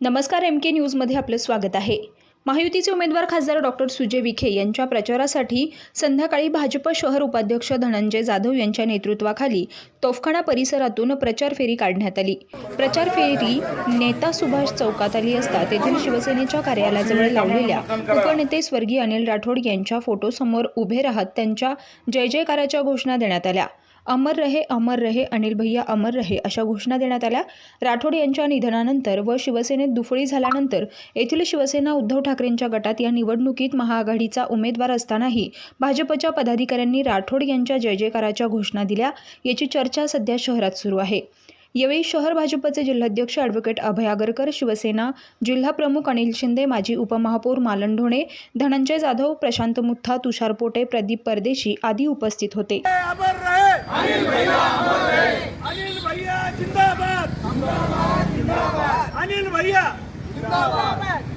नमस्कार एम के न्यूजमध्ये आपलं स्वागत आहे. महायुतीचे उमेदवार खासदार डॉक्टर सुजय विखे यांच्या प्रचारासाठी संध्याकाळी भाजप शहर उपाध्यक्ष धनंजय जाधव यांच्या नेतृत्वाखाली तोफखाना परिसरातून प्रचार फेरी काढण्यात आली. प्रचार फेरी नेता सुभाष चौकात आली असता तेथील शिवसेनेच्या कार्यालयाजवळ लावलेल्या उपनेते स्वर्गीय अनिल राठोड यांच्या फोटोसमोर उभे राहत त्यांच्या जय जयकाराच्या घोषणा देण्यात आल्या. अमर रहे अमर रहे अनिल भैया अमर रहे अशा घोषणा देण्यात आल्या. राठोड यांच्या निधनानंतर व शिवसेनेत दुफळी झाल्यानंतर येथील शिवसेना उद्धव ठाकरेंच्या गटात या निवडणुकीत महाआघाडीचा उमेदवार असतानाही भाजपच्या पदाधिकाऱ्यांनी राठोड यांच्या जय जयकाराच्या घोषणा दिल्या. याची चर्चा सध्या शहरात सुरू आहे. यावेळी शहर भाजपचे जिल्हाध्यक्ष ॲडव्होकेट अभय आगरकर शिवसेना जिल्हा प्रमुख अनिल शिंदे माजी उपमहापौर मालन ढोणे धनंजय जाधव प्रशांत मुथा तुषार पोटे प्रदीप परदेशी आदी उपस्थित होते. अमर रहे अनिल भैया अमर रहे अनिल भैया जिंदाबाद जिंदाबाद